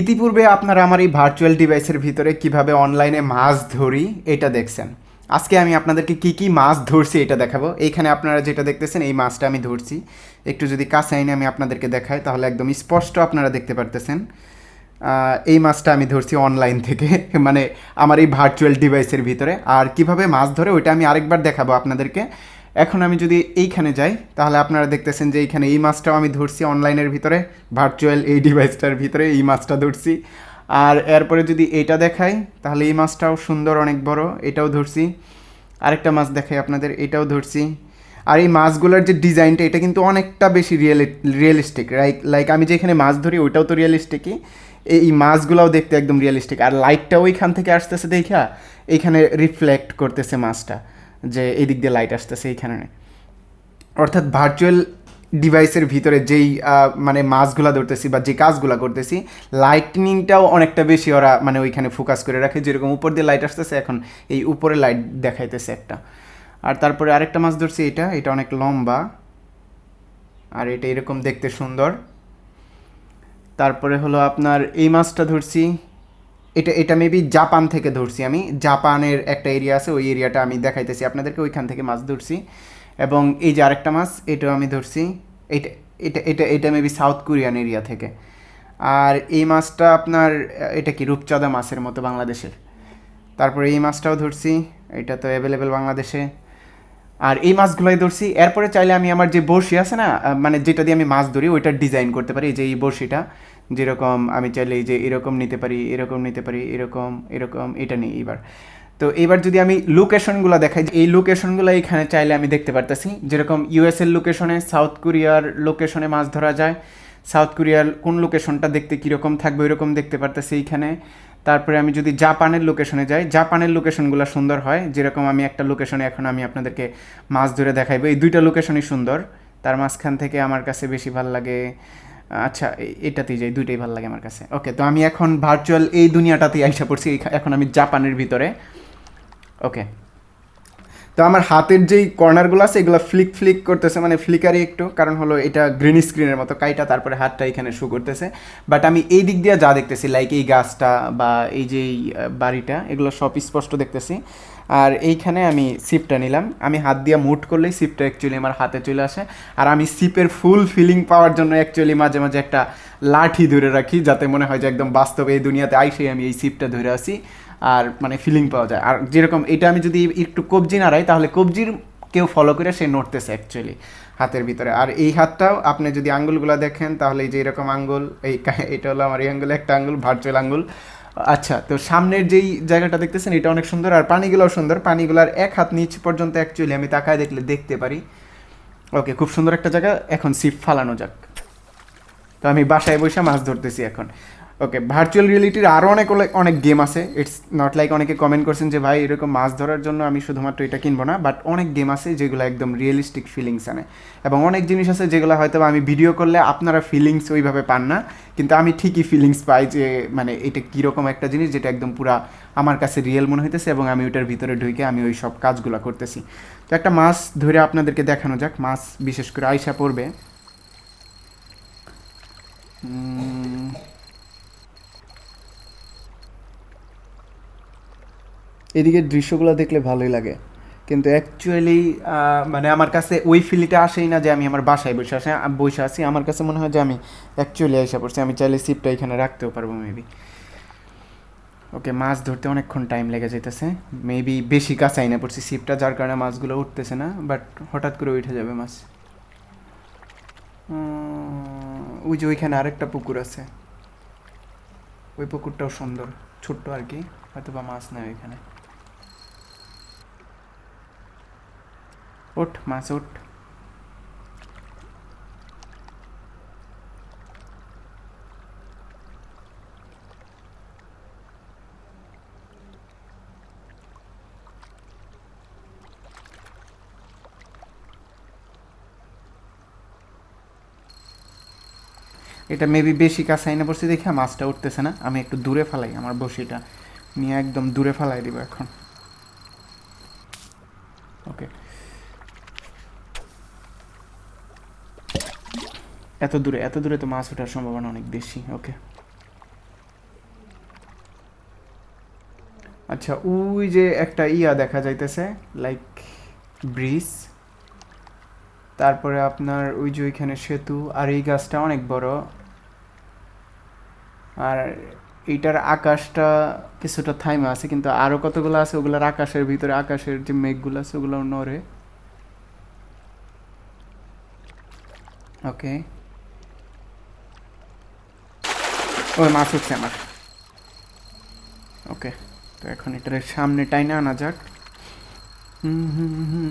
ইতিপূর্বে আপনারা আমার এই ভার্চুয়াল ডিভাইসের ভিতরে কীভাবে অনলাইনে মাছ ধরি, এটা দেখছেন। আজকে আমি আপনাদেরকে কি কি মাছ ধরছি, এটা দেখাবো। এইখানে আপনারা যেটা দেখতেছেন, এই মাছটা আমি ধরছি। একটু যদি কাছে আইনে আমি আপনাদেরকে দেখাই, তাহলে একদম স্পষ্ট আপনারা দেখতে পারতেছেন। এই মাছটা আমি ধরছি অনলাইন থেকে মানে আমার এই ভার্চুয়াল ডিভাইসের ভিতরে। আর কীভাবে মাছ ধরে, ওইটা আমি আরেকবার দেখাবো আপনাদেরকে। এখন আমি যদি এইখানে যাই, তাহলে আপনারা দেখতেছেন যে এইখানে এই মাছটাও আমি ধরছি অনলাইনের ভিতরে ভার্চুয়াল এই ডিভাইসটার ভিতরে এই মাছটা ধরছি। আর এরপরে যদি এটা দেখাই, তাহলে এই মাছটাও সুন্দর অনেক বড়, এটাও ধরছি। আরেকটা মাছ দেখাই আপনাদের, এটাও ধরছি। আর এই মাছগুলোর যে ডিজাইনটা, এটা কিন্তু অনেকটা বেশি রিয়েলি রিয়েলিস্টিক লাইক লাইক আমি যেখানে মাছ ধরি, ওইটাও তো রিয়েলিস্টিকই এই মাছগুলোও দেখতে একদম রিয়েলিস্টিক আর লাইটটাও ওইখান থেকে আসতেছে দেখা, এইখানে রিফ্লেক্ট করতেছে মাছটা। যে এই দিক দিয়ে লাইট আসতেছে এইখানে। অর্থাৎ ভার্চুয়াল ডিভাইসের ভিতরে যেই মানে মাছগুলা ধরতেছি বা যে কাজগুলা করতেছি লাইটনিংটাও অনেকটা বেশি ওরা মানে ওইখানে ফোকাস করে রাখে। যেরকম উপর দিয়ে লাইট আসতেছে, এখন এই উপরে লাইট দেখাইতেছে একটা। আর তারপরে আরেকটা মাছ ধরছি এটা এটা অনেক লম্বা। আর এটা এরকম দেখতে সুন্দর। তারপরে হলো আপনার এই মাছটা ধরছি। এটা এটা মেবি জাপান থেকে ধরছি আমি। জাপানের একটা এরিয়া আছে, ওই এরিয়াটা আমি দেখাইতেছি আপনাদেরকে, ওইখান থেকে মাছ ধরছি। এবং এই যে আরেকটা মাছ, এটাও আমি ধরছি। এটা এটা এটা এটা মেবি সাউথ কোরিয়ান এরিয়া থেকে। আর এই মাছটা আপনার, এটা কি রূপচাঁদা মাছের মতো বাংলাদেশের? তারপরে এই মাছটাও ধরছি, এটা তো অ্যাভেলেবেল বাংলাদেশে। আর এই মাছগুলোই ধরছি, এরপরে চাইলে আমি আমার যে বড়শি আছে না মানে যেটা দিয়ে আমি মাছ ধরি, ওইটার ডিজাইন করতে পারি যে এই বড়শিটা। যেরকম আমি চাইলে এই যে এরকম নিতে পারি, এরকম নিতে পারি, এরকম এরকম, এটা নিই এবার তো এবার যদি আমি লোকেশনগুলো দেখাই এই লোকেশনগুলো এখানে চাইলে আমি দেখতে পারতেছি। যেরকম ইউএস এর লোকেশনে সাউথ কোরিয়ার লোকেশনে মাছ ধরা যায়। সাউথ কোরিয়ার কোন লোকেশনটা দেখতে কীরকম থাকবে, ওইরকম দেখতে পারতেছি এইখানে। তারপরে আমি যদি জাপানের লোকেশনে যাই জাপানের লোকেশনগুলো সুন্দর হয়। যেরকম আমি একটা লোকেশনে এখন আমি আপনাদেরকে মাছ ধরে দেখাইবো। এই দুইটা লোকেশনই সুন্দর। তার মাঝখান থেকে আমার কাছে বেশি ভালো লাগে আচ্ছা এটাতেই যাই, দুইটাই ভালো লাগে আমার কাছে। ওকে তো আমি এখন ভার্চুয়াল এই দুনিয়াটাতেই আইসা পড়ছি এখন আমি জাপানের ভিতরে। ওকে তো আমার হাতের যেই কর্নারগুলো আছে, এগুলো ফ্লিক ফ্লিক করতেছে মানে ফ্লিকারি একটু, কারণ হলো এটা গ্রিন স্ক্রিনের মতো, কাইটা তারপরে হাতটা এখানে শু করতেছে। বাট আমি এই দিক দিয়ে যা দেখতেছি লাইক এই গাছটা বা এই যে বাড়িটা, এগুলো সব স্পষ্ট দেখতেছি। আর এইখানে আমি সিপটা নিলাম। আমি হাত দিয়ে মুট করলেই সিপটা অ্যাকচুয়ালি আমার হাতে চলে আসে। আর আমি সিপের ফুল ফিলিং পাওয়ার জন্য অ্যাকচুয়ালি মাঝে মাঝে একটা লাঠি ধরে রাখি, যাতে মনে হয় যে একদম বাস্তবে এই দুনিয়াতে আইসেই আমি এই সিপটা ধরে আসি আর মানে ফিলিং পাওয়া যায়। আর যেরকম এটা আমি যদি একটু কবজি নাড়াই, তাহলে কবজির কেউ ফলো করে সে নড়তেছে অ্যাকচুয়ালি হাতের ভিতরে। আর এই হাতটাও আপনি যদি আঙ্গুলগুলো দেখেন, তাহলে এই যে এরকম আঙ্গুল, এই এটা হলো আমার এই আঙ্গুল একটা আঙ্গুল ভার্চুয়াল আঙ্গুল। আচ্ছা তো সামনের যেই জায়গাটা দেখতেছেন, এটা অনেক সুন্দর আর পানিগুলোও সুন্দর। পানিগুলোর এক হাত নিচ পর্যন্ত অ্যাকচুয়ালি আমি তাকায় দেখলে দেখতে পারি। ওকে, খুব সুন্দর একটা জায়গা। এখন সিপ ফালানো যাক। তো আমি বাসায় বসে মাছ ধরতেছি এখন। ওকে ভার্চুয়াল রিয়েলিটির আরও অনেক অনেক- গেম আছে। ইটস নট লাইক অনেকে কমেন্ট করছেন যে, ভাই, এরকম মাছ ধরার জন্য আমি শুধুমাত্র এটা কিনবো না। বাট অনেক গেম আছে যেগুলো একদম রিয়েলিস্টিক ফিলিংস আনে। এবং অনেক জিনিস আছে যেগুলো হয়তো আমি ভিডিও করলে আপনারা ফিলিংস ওইভাবে পান না। কিন্তু আমি ঠিকই ফিলিংস পাই যে মানে এটা কীরকম একটা জিনিস যেটা একদম পুরা আমার কাছে রিয়েল মনে হইতেছে এবং আমি ওইটার ভিতরে ঢুকে আমি ওই সব কাজগুলো করতেছি। তো একটা মাছ ধরে আপনাদেরকে দেখানো যাক। মাছ বিশেষ করে আইসা পড়বে। এদিকের দৃশ্যগুলো দেখলে ভালোই লাগে। কিন্তু অ্যাকচুয়ালি মানে আমার কাছে ওই ফিলিটা আসেই না যে আমি আমার বাসায় বসে আসে বসে আছি। আমার কাছে মনে হয় যে আমি অ্যাকচুয়ালি এসে পড়ছি। আমি চাইলে সিপটা এখানে রাখতেও পারব মেবি ওকে মাছ ধরতে অনেকক্ষণ টাইম লেগে যেতেছে মেবি বেশি কাছে আইনা পড়ছি সিপটা যার কারণে মাছগুলো উঠতেছে না বাট হঠাৎ করে উঠে যাবে মাছ। ওই যে ওইখানে আরেকটা পুকুর আছে। ওই পুকুরটাও সুন্দর, ছোট্ট আর কি হয়তো বা মাছ নেয় ওইখানে। ওঠ মাছ ওঠ এটা মেবি বেশি কাছে আইনা পড়ছি দেখে মাছটা উঠতেছে না। আমি একটু দূরে ফালাই আমার বসিটা। নিয়ে একদম দূরে ফালাই দিব এখন ওকে এত দূরে এত দূরে তো মাছ ওঠার সম্ভাবনা অনেক বেশি ওকে আচ্ছা ওই যে একটা ইয়া দেখা যাইতেছে লাইক ব্রিজ। তারপরে আপনার ওই যে ওইখানে সেতু, আর এই গাছটা অনেক বড়। আর এইটার আকাশটা কিছুটা থাইমা আছে, কিন্তু আরও কতগুলো আছে, ওগুলোর আকাশের ভিতরে, আকাশের যে মেঘগুলো আছে ওগুলো নড়ে। ওকে ওই মাছ উঠছে আমার। ওকে, তো এখন এটার সামনে টাইনা আনা যাক। হুম হুম হুম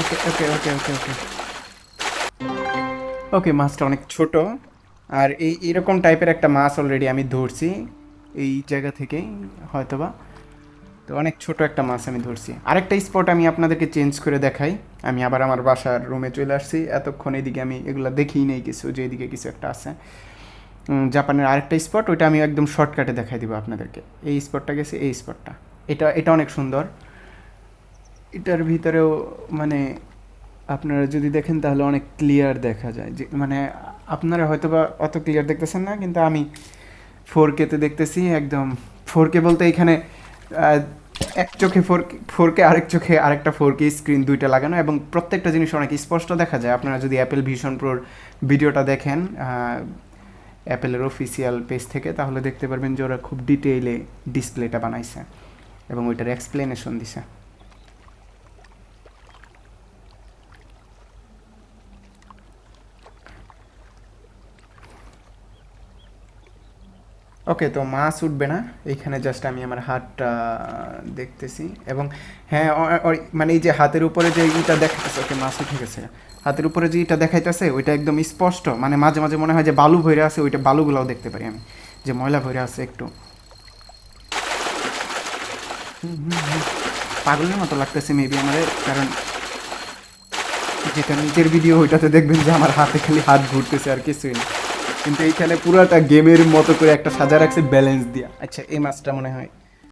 ওকে ওকে ওকে ওকে ওকে। ওকে, মাছটা অনেক ছোট। আর এই এরকম টাইপের একটা মাছ অলরেডি আমি ধরছি। এই জায়গা থেকেই, হয়তোবা। তো অনেক ছোট একটা মাছ আমি ধরছি। আরেকটা স্পট আমি আপনাদেরকে চেঞ্জ করে দেখাই। আমি আবার আমার বাসার রুমে চলে আসছি। এতক্ষণ এদিকে আমি এগুলো দেখিই নেই কিছু, যে এদিকে কিছু একটা আছে। জাপানের আরেকটা স্পট ওইটা আমি একদম শর্টকাটে দেখাই দিব আপনাদেরকে। এই স্পটটা গেছে, এই স্পটটা এটা এটা অনেক সুন্দর। এটার ভিতরেও মানে আপনারা যদি দেখেন তাহলে অনেক ক্লিয়ার দেখা যায়। যে মানে আপনারা হয়তো বা অত ক্লিয়ার দেখতেছেন না, কিন্তু আমি ফোর কেতে দেখতেছি, একদম ফোর কে বলতে এখানে এক চোখে ফোর ফোর কে আরেক চোখে আরেকটা ফোর কে স্ক্রিন দুইটা লাগানো এবং প্রত্যেকটা জিনিস অনেক স্পষ্ট দেখা যায়। আপনারা যদি অ্যাপেল ভিশন প্রোর ভিডিওটা দেখেন অ্যাপেলের অফিসিয়াল পেজ থেকে, তাহলে দেখতে পারবেন যে ওরা খুব ডিটেইলে ডিসপ্লেটা বানাইছে এবং ওইটার এক্সপ্লেনেশন দিছে। ওকে তো মাছ উঠবে না। এইখানে জাস্ট আমি আমার হাতটা দেখতেছি। এবং হ্যাঁ মানে এই যে হাতের উপরে যে ইটা দেখাইতেছে ওকে মাছ উঠে গেছে। হাতের উপরে যে ইটা দেখাইতেছে, ওইটা একদম স্পষ্ট। মানে মাঝে মাঝে মনে হয় যে বালু ভরে আছে, ওইটা বালুগুলাও দেখতে পারি আমি। যে ময়লা ভরে আছে একটু। পাগলের মতো লাগতেছে মেবি আমাদের কারণ যেটা নিজের ভিডিও ওইটাতে দেখবেন যে আমার হাতে খালি হাত ঘুরতেছে আর কিছুই না। কিন্তু এইখানে পুরাটা গেমের মতো করে একটা সাজা রাখছে ব্যালেন্স দিয়া। আচ্ছা এই মাছটা মনে হয়